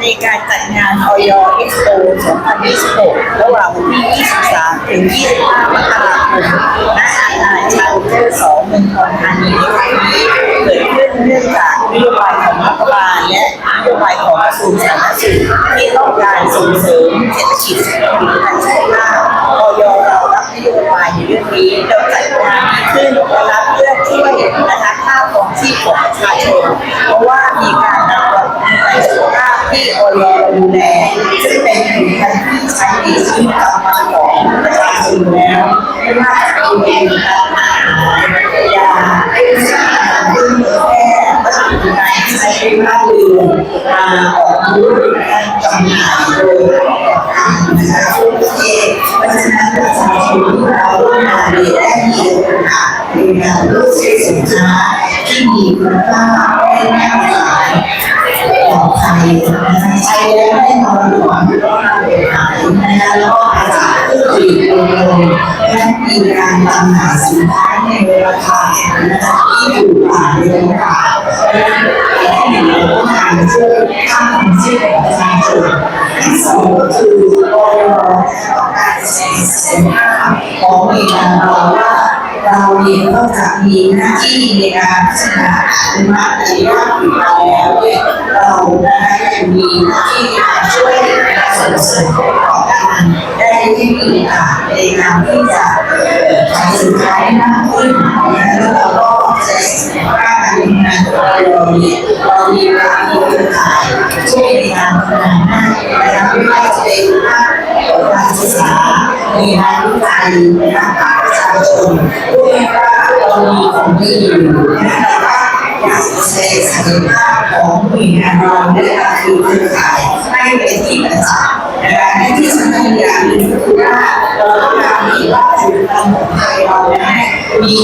ในการจัดงานออยเอ็กซ์โป2026 ระหว่างวันที่ 23 ถึง 25 มกราคมณอาคารชาเตอร์2เมืองทองธานีนี้เกิดขึ้นเนื่องจากนโยบายของรัฐบาลและนโยบายของกระทรวงสาธารณสุขที่ต้องการส่งเสริมเศรษฐกิจผลิตภัณฑ์สุขภาพ ว่าจะเป็นการอาหารยาเครื่องแพทย์วัสดุการใช้ในบ้าเรือมาออกบูธการจำหน่ายโดยนะคะทั่วประเทศเพราะฉะนั้นประชาชนที่เราร่วมงานได้มีโอกาสในการเลือกซื้อสินค้าที่มีคุณภาพและแน่นอนปลอดภัยนะคะใช้แล้วแน่นอนหวังว่าเป็นหายนะคะแล้วก็ และมีการจำหน่ายสินค้าในราคานะคะที่ถูกกว่าในตลาดและที่หนึ่งเราต้องการช่วยค่าครองชีพของประชาชนที่สองก็คือออยต้องการแสดงศักยภาพของหน่วยงานเราว่าเราเองก็จะมีหน้าที่ในการพัฒนาอนุมัติในด้านของเราแล้วเนี่ยเรานะคะยังมีหน้าที่ในการช่วยส่งเสริมประกอบการ ได้ให้มีโอกาสในการที่จะขายสินค้าได้มากขึ้นนะแล้วเราก็จะเห็นว่าการทำงานของเราเนี่ยเรามีการมีเครือข่ายช่วยในการพัฒนาหน้านะคะไม่ว่าจะเป็นภาคการศึกษามีงานวิจัยนะคะภาคประชาชนด้วยว่าเรามีของดีอยู่นะคะว่าอยากจะแสดงศักยภาพของหน่วยงานเราและการคือเครือข่าย มี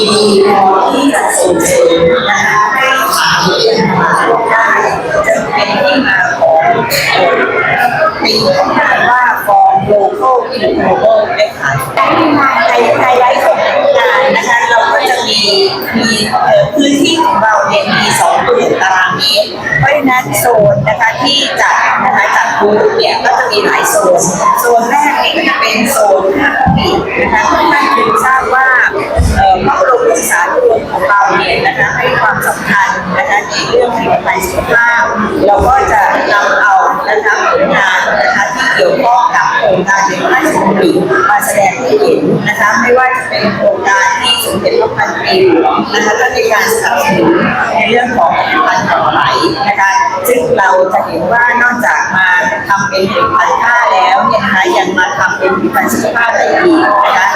พอที่จะส่งเสริมนะคะให้ขายในตลาดโลกได้จะเป็นที่มาของปีของการว่าฟอร์มโลโก้อินโนโลได้ขายในไฮไลท์ของงานนะคะเราก็จะมีมีพื้นที่ของเราเนี่ยมีสองหมื่นตารางเมตรเพราะฉะนั้นโซนนะคะที่จัดนะคะจัดบูธเนี่ยก็จะมีหลายโซน โซนแรกนี่ก็จะเป็นโซนห้างปิดนะคะทุกท่านคงทราบว่า ของเราเนี่ยนะคะให้ความสำคัญนะคะในเรื่องผลิตภัณฑ์สุขภาพเราก็จะนำเอานะคะผลงานนะคะที่เกี่ยวข้องกับโครงการในพระราชดำริมาแสดงให้เห็นนะคะไม่ว่าจะเป็นโครงการที่สมเด็จพระพันปีหลวงนะคะก็ในการสนับสนุนในเรื่องของผลิตภัณฑ์ต่อไหลนะคะซึ่งเราจะเห็นว่านอกจากมาทำเป็นผลิตภัณฑ์ผ้าแล้วเนี่ยนะคะยังมาทำเป็นผลิตภัณฑ์สุขภาพได้อีกนะคะ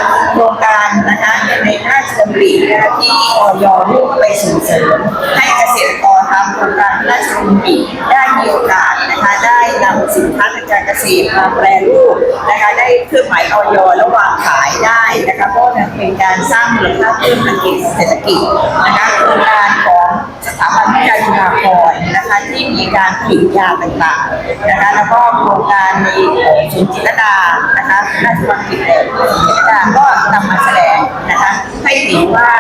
พระราชดำรินะคะที่ออยร่วมไปส่งเสริม ให้เกษตรกรทำโครงการพระราชดำริได้มีโอกาสนะคะได้นำสินค้าทางการเกษตรมาแปรรูปนะคะได้เครื่องหมายออยและวางขายได้นะคะเพราะเป็นการสร้างมูลค่าเพิ่มทางเศรษฐกิจนะคะโครงการของ สถาบันวิจัยจุฬาภรณ์นะคะที่มีการผลิตยาต่างๆนะคะแล้วก็โครงการในของศูนย์จิตรดานะคะราชบัณฑิตเอ่อศูนย์จิตรดาก็นำมาแสดงนะคะให้เห็นว่า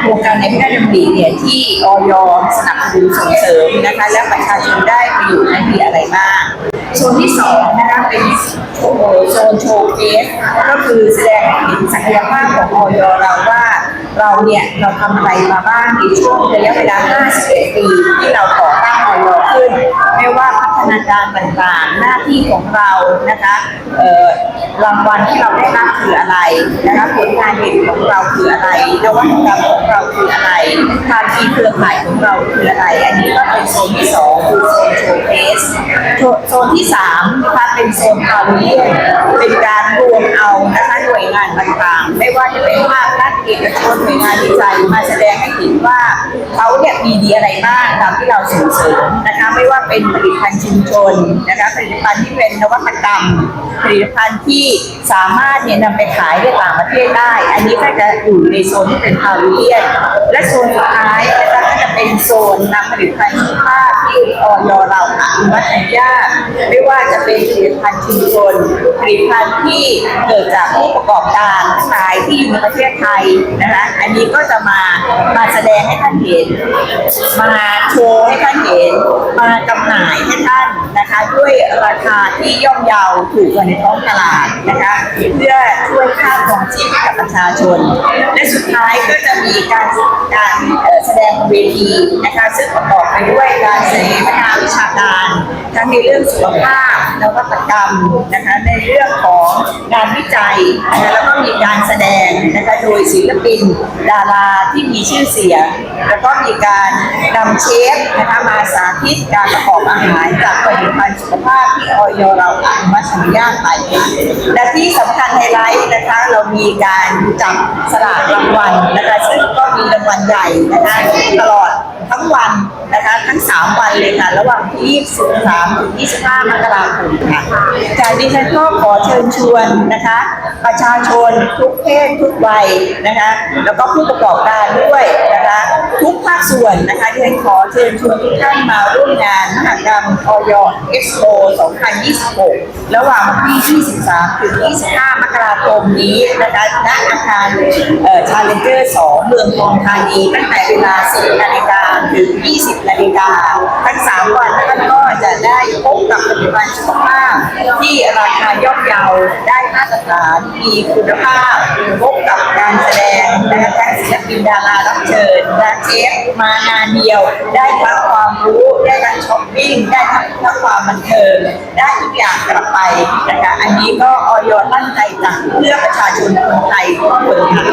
โครงการในพระราชดำริเนี่ยที่ออยสนับสนุนส่งเสริมนะคะและประชาชนได้ประโยชน์นั้นมีอะไรบ้างโซนที่สองนะคะเป็นโซนโชว์เคสก็คือแสดงเห็นศักยภาพของออยเราว่า เราเนี่ยเราทำอะไรมาบ้างในช่วงระยะเวลา 51 ปีที่เราก่อตั้งออยขึ้น ไม่ว่าพัฒนาการต่างๆ หน้าที่ของเรานะคะเอ่อรางวัลที่เราได้รับคืออะไรนะคะผลงานเด่นของเราคืออะไรนวัตกรรมของเราคืออะไรภาคีเครือข่ายของเราคืออะไร อันนี้ก็เป็นโซนที่สองคือโซนโชว์เคสโซนที่สามนะคะเป็นโซนพาวิเลียนเป็นการรวมเอานะคะหน่วยงานต่างๆ ไม่ว่าจะเป็นภาค เอกชนหน่วยงานวิจัยมาแสดงให้เห็นว่าเขาเนี่ยมีดีอะไรบ้างตามที่เราส่งเสริมนะคะไม่ว่าเป็นผลิตภัณฑ์ชุมชนนะคะผลิตภัณฑ์ที่เป็นนวัตกรรม ผลิตภัณฑ์ที่สามารถเนี่ยนำไปขายในต่างประเทศได้ อันนี้ก็จะอยู่ในโซนที่เป็นพาวิเลียนและโซนสุดท้ายนะคะก็จะเป็นโซนนำผลิตภัณฑ์สุขภาพที่ออยเราอนุมัติอนุญาตไม่ว่าจะเป็นผลิตภัณฑ์ชุมชนผลิตภัณฑ์ที่เกิดจากผู้ประกอบการทั้งหลายที่อยู่ในประเทศไทยนะคะอันนี้ก็จะมามาแสดงให้ท่านเห็น มาโชว์ให้ท่านเห็น มาจำหน่ายให้ท่านนะคะ ด้วยราคาที่ย่อมเยาถูกกว่าในท้องตลาดนะคะเพื่อช่วยค่าของชีพให้กับประชาชน และสุดท้ายก็จะมีการการ เวทีนะคะซึ่งประกอบไปด้วยการเสวนาวิชาการ ทั้งในเรื่องสุขภาพนวัตกรรมนะคะในเรื่องของงานวิจัยนะคะแล้วก็มีการแสดงนะคะโดยศิลปิน ดาราที่มีชื่อเสียง แล้วก็มีการนำเชฟนะคะมาสาธิตการประกอบอาหารจากผลิตภัณฑ์สุขภาพที่ออยเราอนุมัติอนุญาตไปและที่สำคัญไฮไลท์นะคะเรามีการจับสลากรางวัลนะคะซึ่งก็มีรางวัลใหญ่นะคะตลอดทั้งวันนะคะทั้ง 3 วันเลยค่ะ ระหว่างที่23ถึง25 มกราคมค่ะจากดิฉันก็ขอเชิญชวนนะคะ ประชาชนทุกเพศทุกวัยนะคะ แล้วก็ผู้ประกอบการด้วยนะคะ ทุกภาคส่วนนะคะที่ฉันขอเชิญชวนทุกท่านมาร่วมงานมหกรรมออยเอ็กซ์โป2026 ระหว่างวันที่ 23 ถึง 25 มกราคมนี้นะคะณอาคารเอ่อชาเลนเจอร์ 2 เมืองทองธานีตั้งแต่เวลา10 10นาฬิกาถึง 20นาฬิกาทั้ง 3 วันท่านก็จะได้พบกับผลิตภัณฑ์สุขภาพ ที่ราคาย่อมเยาได้มาตรฐานมีคุณภาพพบกับการแสดงนะคะทั้งศิลปินดารารับเชิญและเชฟมางานเดียว ได้ทั้งความรู้ได้ทั้งช้อปปิ้งได้ทั้งทั้งความบันเทิงได้ทุกอย่างกลับไปนะคะอันนี้ก็ออยตั้งใจจัดเพื่อประชาชนคนไทยทุกคนค่ะ